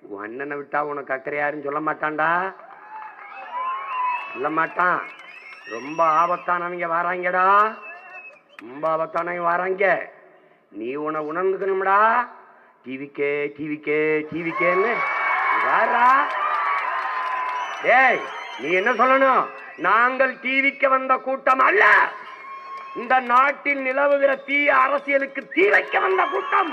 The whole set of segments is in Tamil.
உன் அண்ணனை விட்டா உனக்கு அக்கறை யாருன்னு சொல்ல மாட்டான்டா. சொல்ல மாட்டான். ரொம்ப ஆபத்தானவங்க வராங்கடா. ரொம்ப ஆபத்தானவங்க வராங்க. நீ உன உணர்ந்துக்கணும்டா. டிவிக்கே டிவிக்கே டிவிக்கேன்னு. வாரா ஏய் நீ என்ன சொல்லணும்? நாங்கள் டிவிக்கு வந்த கூட்டம் அல்ல. இந்த நாட்டில் நிலவுகிற தீய அரசியலுக்கு தீ வைக்க வந்த கூட்டம்.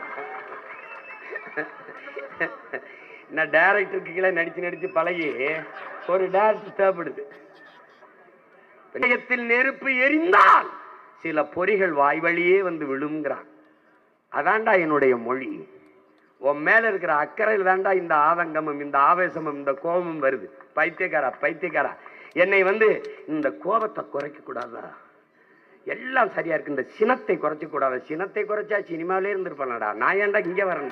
நான் டேரக்டருக்கு கீழே நடிச்சு நடிச்சு பழகி ஒரு டேரக்டர் தேவைப்படுது பிணையத்தில் நெருப்பு எரிந்தால் சில பொறிகள் வாய் வழியே வந்து விழுங்கிறான். அதாண்டா என்னுடைய மொழி. உன் மேல இருக்கிற அக்கறையில் தாண்டா இந்த ஆதங்கமும் இந்த ஆவேசமும் இந்த கோபமும் வருது. பைத்தியக்காரா பைத்தியக்காரா. என்னை வந்து இந்த கோபத்தை குறைக்க கூடாதா? எல்லாம் சரியா இருக்கு. இந்த சினத்தை குறைச்ச சினத்தை குறைச்சா சினிமாவிலே இருந்திருப்பானடா. நான் ஏன்டா இங்க வரேன்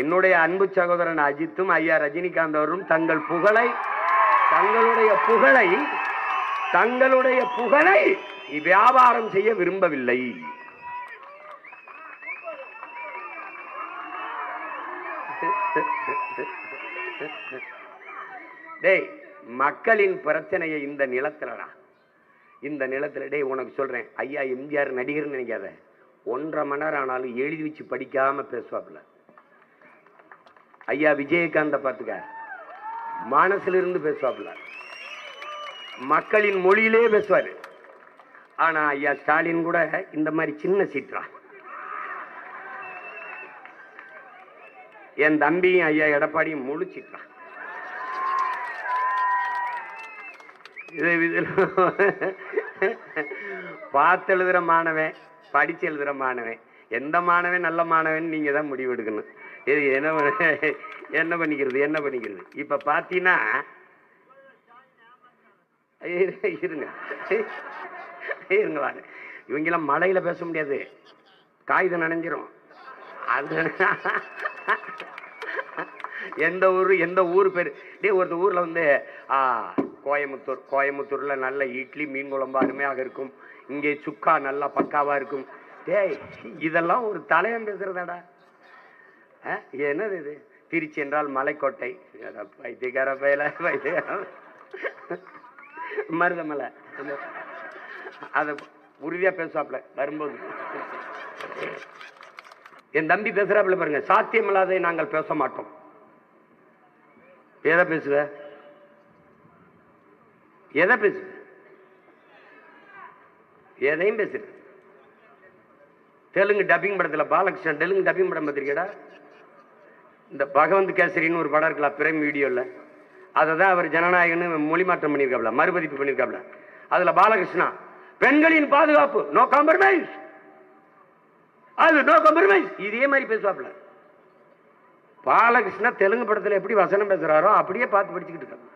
என்னுடைய அன்பு சகோதரன் அஜித்தும் ஐயா ரஜினிகாந்த் அவரும் தங்கள் புகழை தங்களுடைய புகழை தங்களுடைய புகழை வியாபாரம் செய்ய விரும்பவில்லை. டேய் மக்களின் பிரச்சனையை இந்த நிலத்துலடா. இந்த நிலத்துல டேய் உனக்கு சொல்றேன். ஐயா எம்ஜிஆர் நடிகர்னு நினைக்காத. ஒன்றரை மணி நேரம் ஆனாலும் எழுதி வச்சு படிக்காம பேசுவாப்புல. ஐயா விஜயகாந்த பார்த்துக்க. மனசுல இருந்து பேசுவாப்புல. மக்களின் மொழியிலே பேசுவாரு. ஆனா ஐயா ஸ்டாலின் கூட இந்த மாதிரி சின்ன சீற்றா. என் தம்பியும் ஐயா எடப்பாடியும் முழு சீற்றா. இதை பார்த்து எழுதுற மாணவன் படிச்சு எழுதுற மாணவன் எந்த மாணவன் நல்ல மாணவன் நீங்கள் தான் முடிவெடுக்கணும். இது என்ன பண்ண- என்ன பண்ணிக்கிறது என்ன பண்ணிக்கிறது? இப்ப பார்த்தீங்கன்னா இருங்க. இருங்க வாங்க. இவங்கெல்லாம் மழையில பேச முடியாது. காகிதம் நனைஞ்சிரும். அது எந்த ஊர் எந்த ஊர் பேர்? டே ஒருத்த ஊர்ல வந்து கோயம்புத்தூர் கோயம்புத்தூரில் நல்ல இட்லி மீன் குழம்பு அருமையாக இருக்கும். இங்கே சுக்கா நல்லா பக்காவாக இருக்கும். டேய் இதெல்லாம் ஒரு தலையம் பேசுகிறதாடா ஆ, என்னது இது? திருச்சி என்றால் மலைக்கோட்டை. அட பைத்தியக்கார வைத்திய பைத்தியக்கார. மருதமலை. அதை உறுதியாக பேசுவாப்ல வரும்போது. என் தம்பி பேசுறாப்புல பாருங்க சாத்தியமில்லாததை நாங்கள் பேச மாட்டோம். எதை பேசுவேன் எதை பேசு எதையும் பேசுற. தெலுங்கு டப்பிங் படத்தில் பாலகிருஷ்ணன் தெலுங்கு டப்பிங் படம் பார்த்திருக்கடா இந்த பகவந்த் கேசரின்னு ஒரு படம் இருக்கலாம் பிரைம் வீடியோவில் அதை தான் அவர் ஜனநாயகன்னு மொழி மாற்றம் பண்ணியிருக்காப்ல மறுபதிப்பு பண்ணியிருக்காப்ல. அதில் பாலகிருஷ்ணா பெண்களின் பாதுகாப்பு நோ காம்ப்ரமைஸ் அது நோ காம்ப்ரமைஸ் இதே மாதிரி பேசுவாப்ல. பாலகிருஷ்ணா தெலுங்கு படத்தில் எப்படி வசனம் பேசுகிறாரோ அப்படியே பார்த்து படிச்சுக்கிட்டு இருக்காங்க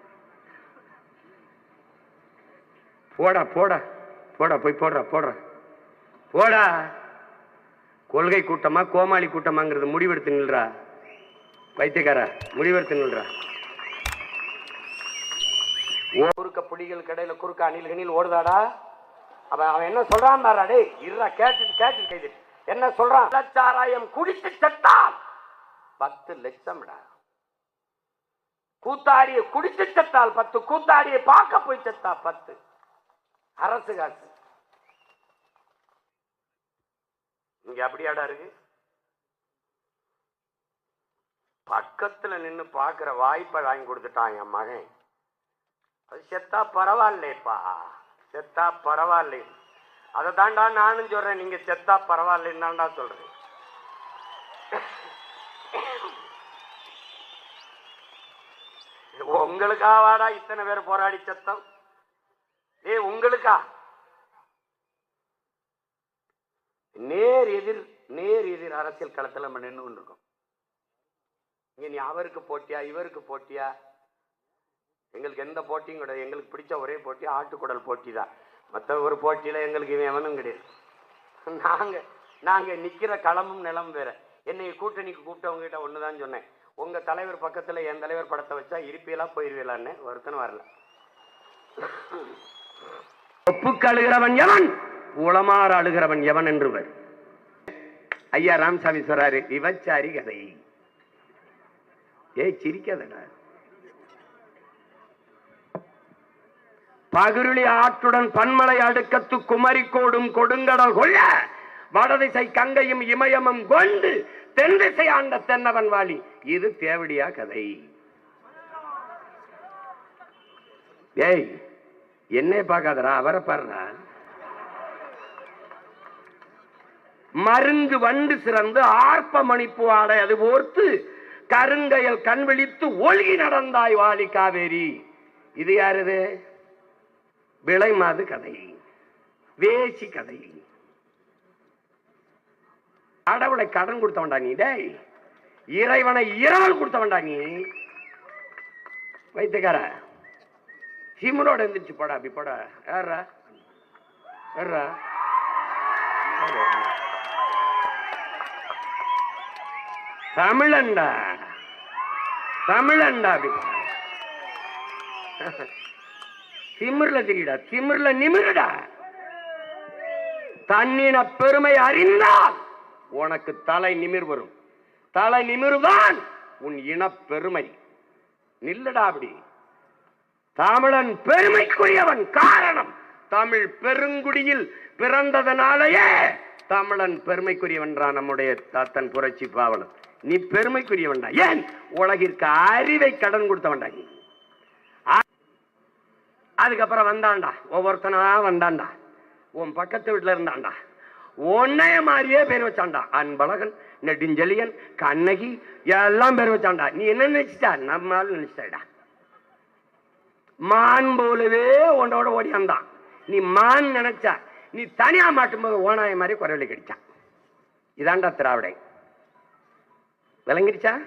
போடா போடா. போடா போய் போடுறா போடுறா. போடா. கொள்கை கூட்டமா கோமாளி கூட்டமாங்கிறது முடிவெடுத்து நில்றா. வைத்தியக்காரா முடிவெடுத்து நில்றா. குறுக்க புலிகள் கடையில குறுக்க அணில் கணில் ஓடுதாடா? அவன் அவன் என்ன சொல்றான் பாரு டேய் இருடா கேட்டுட்டு கேட்டுட்டு கைது என்ன சொல்றான்? சாராயம் குடித்து செத்தான். பத்து லட்சம்டா. கூத்தாடியை குடித்து செத்தால் பத்து கூத்தாடியை பார்க்க போய் செத்தா பத்து. அரசு காசு. இங்க அப்படியாடா இருக்கு? பக்கத்துல நின்னு பாக்குற வாய்ப்பை வாங்கி கொடுத்துட்டான் என் மகன். அது செத்தா பரவாயில்லைப்பா. செத்தா பரவாயில்லை. அதை தாண்டா நானும் சொல்றேன். நீங்க செத்தா பரவாயில்லைன்னு தாண்டா சொல்றேன் உங்களுக்காவாடா இத்தனை பேர் போராடி செத்தம். ஏ உங்களுக்கா? நேர் எதிர் நேர் எதிர் அரசியல் களத்தில் நம்ம நின்று கொண்டிருக்கோம் இங்க நீ அவருக்கு போட்டியா இவருக்கு போட்டியா? எங்களுக்கு எந்த போட்டியும் கிடையாது. எங்களுக்கு பிடிச்ச ஒரே போட்டி ஆட்டுக்குடல் போட்டி தான். மற்ற ஒரு போட்டியில எங்களுக்கு இவன் எவனும் கிடையாது. நாங்க நாங்க நிக்கிற களமும் நிலம் வேற. என்னை கூட்டணிக்கு கூப்பிட்டவங்க கிட்ட ஒண்ணுதான் சொன்னேன். உங்க தலைவர் பக்கத்துல என் தலைவர் படத்தை வச்சா இருப்பீலா போயிருவீலான்னு ஒருத்தனும் வரல. ஒப்புக்கு அழுகிறவன் எவன்? உளமாற அழுகிறவன் எவன் என்றுவர். ஐயா ராமசாமி சொல்றாரு விபச்சாரி கதை. ஏ சிரிக்காதடா. பகிருளி ஆற்றுடன் பன்மலை அடுக்கத்து குமரிக்கோடும் கொடுங்கடல் கொள்ள. வடதிசை கங்கையும் இமயமும் கொண்டு தென் திசை ஆண்ட தென்னவன் வாலி இது தேவடியா கதை. ஏய் என்னை பார்க்காதரா அவரை பாருடா. மருந்து வண்டு சிறந்து ஆர்ப்ப மணிப்பு ஆடை அது ஓர்த்து கருங்கையல் கண் விழித்து ஒழுகி நடந்தாய் வாலி காவேரி. இது யாருது விளை மாது கதை. வேசி கதை. கடவுளை கடன் கொடுத்தவன்டா நீ டேய். இறைவனை இரவல் கொடுத்தவன்டா நீ. வைத்தியக்கார சீமனோட எந்திரிச்சு படா அப்படி படா. யாரா யாரா தமிழண்டா தமிழண்டா அப்படி திமிர்ல திரிடா திமிர்ல நிமிருடா. தன்னின பெருமை அறிந்தால் உனக்கு தலை நிமிர் வரும். தலை நிமிர்தான் உன் இன பெருமை. நில்லடா அப்படி. தமிழன் பெருமைக்குரியவன் காரணம். தமிழ் பெருங்குடியில் பிறந்ததனாலேயே தமிழன் பெருமைக்குரியவன்றான் நம்முடைய தாத்தன் புரட்சி பாவலன். நீ பெருமைக்குரியவன்டா. ஏன்? உலகிற்கு அறிவை கடன் கொடுத்தவன்டா நீ. அதுக்கப்புறம் வந்தான்டா. ஒவ்வொருத்தனா வந்தான்டா. உன் பக்கத்து வீட்டுல இருந்தான்டா. உன்னைய மாதிரியே பேர் வச்சான்டா. அன்பழகன் நெடுஞ்செழியன் கண்ணகி எல்லாம் பேர் வச்சான்டா. நீ என்ன நினைச்சிட்டா? நம்மளால நினைச்சிட்டாடா மான் போலவே உன்னோட ஓடியாந்தான் நீ மான் நினைச்சா நீ தனியா மாட்டும்போது ஓனாய மாதிரி குரவழி கிடைச்சான் இதாண்டா திராவிடை. விளங்கிடுச்சா?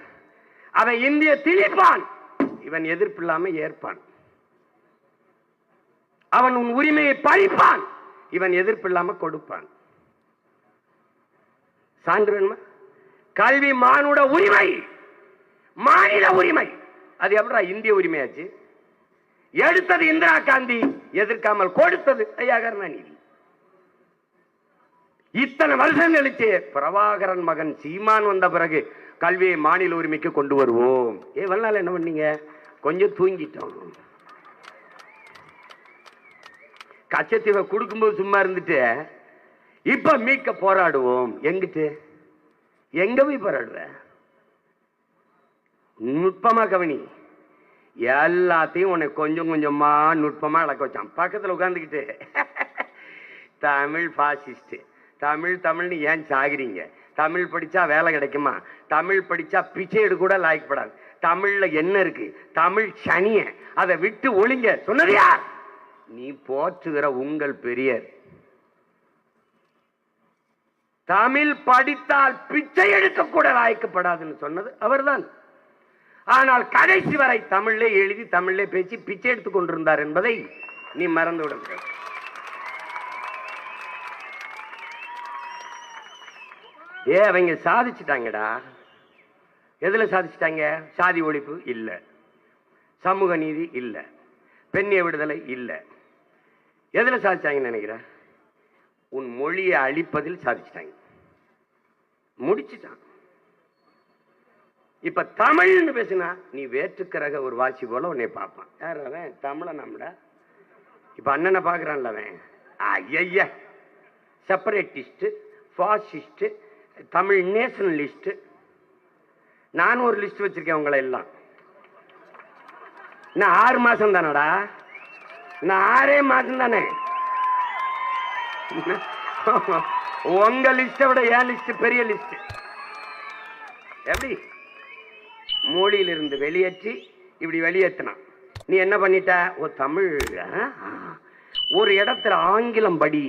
அவன் இந்திய திணிப்பான். இவன் எதிர்ப்பு இல்லாம ஏற்பான். அவன் உன் உரிமையை பறிப்பான் இவன் எதிர்ப்பு இல்லாம கொடுப்பான். சான்று வேணுமா? கல்வி மானுட உரிமை. மாநில உரிமை. அது எப்படா இந்திய உரிமையாச்சு? எடுத்தது இந்திரா காந்தி எதிர்க்காமல் கொடுத்தது ஐயா கருணாநிதி இத்தனை வருஷம் கழிச்சு பிரபாகரன் மகன் சீமான் வந்த பிறகு கல்வியை மாநில உரிமைக்கு கொண்டு வருவோம். ஏ வல்லால என்ன பண்ணீங்க? கொஞ்சம் தூங்கிட்டோம். கச்சத்தீவை கொடுக்கும்போது சும்மா இருந்துட்டு இப்ப மீட்க போராடுவோம். எங்கிட்டு? எங்க போய் போராடுவ? நுட்பமா கவனி. எல்லாத்தையும் உன்னை கொஞ்சம் கொஞ்சமா நுட்பமா இழக்க வச்சான். பக்கத்துல உட்காந்துக்கிட்டு தமிழ் பாசிஸ்ட் தமிழ் தமிழ்னு ஏன் சாகிறீங்க? தமிழ் படிச்சா வேலை கிடைக்குமா? தமிழ் படிச்சா பிச்சைடு கூட லாய்க்கப்படாது தமிழ்ல என்ன இருக்கு? தமிழ் சனிய. அதை விட்டு ஒளிங்க. சொன்னது யார்? நீ போற்றுகிற உங்கள் பெரியர். தமிழ் படித்தால் பிச்சை எடுக்க கூட லாய்க்கப்படாதுன்னு சொன்னது அவர்தான். ஆனால் கடைசி வரை தமிழ்லே எழுதி தமிழ்லே பேசி பிச்சை எடுத்து கொண்டிருந்தார் என்பதை நீ மறந்து விடுங்க ஏ அவங்க சாதிச்சிட்டாங்கடா. எதில் சாதிச்சிட்டாங்க? சாதி ஒழிப்பு இல்லை. சமூக நீதி இல்லை. பெண்ணிய விடுதலை இல்லை. எதில் சாதிச்சாங்கன்னு நினைக்கிறேன் உன் மொழியை அழிப்பதில் சாதிச்சிட்டாங்க. முடிச்சுட்டான். இப்ப தமிழ்னு பேசினா நீ வேற்றுக்கிறக ஒரு வாசி போல உன்னை பார்ப்பான். யார் அவன்? தமிழன் நம்மட இப்ப அண்ணனை பாக்குறான்ல அவன். ஐய செப்பரேட்டிஸ்ட் ஃபாசிஸ்ட் தமிழ் நேஷனலிஸ்ட் நானும் ஒரு லிஸ்ட் வச்சிருக்கேன் உங்களை எல்லாம். நான் ஆறு மாசம் தானடா? நான் ஆறே மாசம் தானே? உங்க லிஸ்ட விட என் லிஸ்ட் பெரிய லிஸ்ட் எப்படி? மொழியிலிருந்து வெளியேற்றி இப்படி வெளியேற்றினான் நீ என்ன பண்ணிட்ட? ஓ தமிழ். ஒரு இடத்துல ஆங்கிலம் படி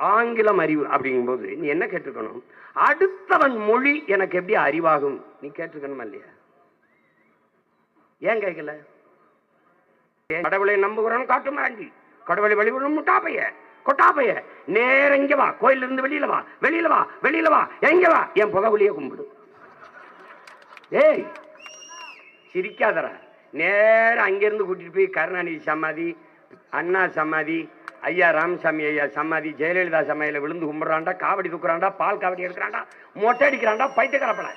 ஆங்கிலம் அறிவு அப்படிங்கும்போது நீ என்ன கேட்டுக்கணும் அடுத்தவன் மொழி எனக்கு எப்படி அறிவாகும்? நீ கேட்டுக்கணுமா இல்லையா? ஏன் கேட்கல? ஏன் கடவுளை நம்புகிறோம் காட்டுமாண்டி கடவுளை வழிபடும் முட்டாப்பைய கொட்டாப்பைய. நேரங்க வா கோயில்ல இருந்து வெளியில வா வெளியில வா வெளியில வா எங்க வா? என் புகவுலியே கும்பிடு. ஏய் சிரிக்காதடா. நேரம் அங்கிருந்து கூட்டிட்டு போய் கருணாநிதி சமாதி அண்ணா சமாதி ஐயா ராமசாமி ஐயா சமாதி ஜெயலலிதா சமையல விழுந்து கும்பிட்றான்டா காவடி தூக்குறான்டா பால் காவடி எடுக்கிறான்டா மொட்டை அடிக்கிறான்டா பைத்தியக்காரப்பட.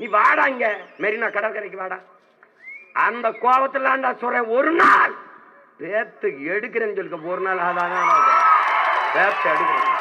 நீ வாடா இங்க மெரினா கடற்கரைக்கு வாடா. அந்த கோபத்துலாண்டா சொல்றேன் ஒரு நாள் பேத்து எடுக்கிறேன்னு சொல்லிக்க ஒரு நாள் ஆதாதான் பேத்து எடுக்கிறேன்.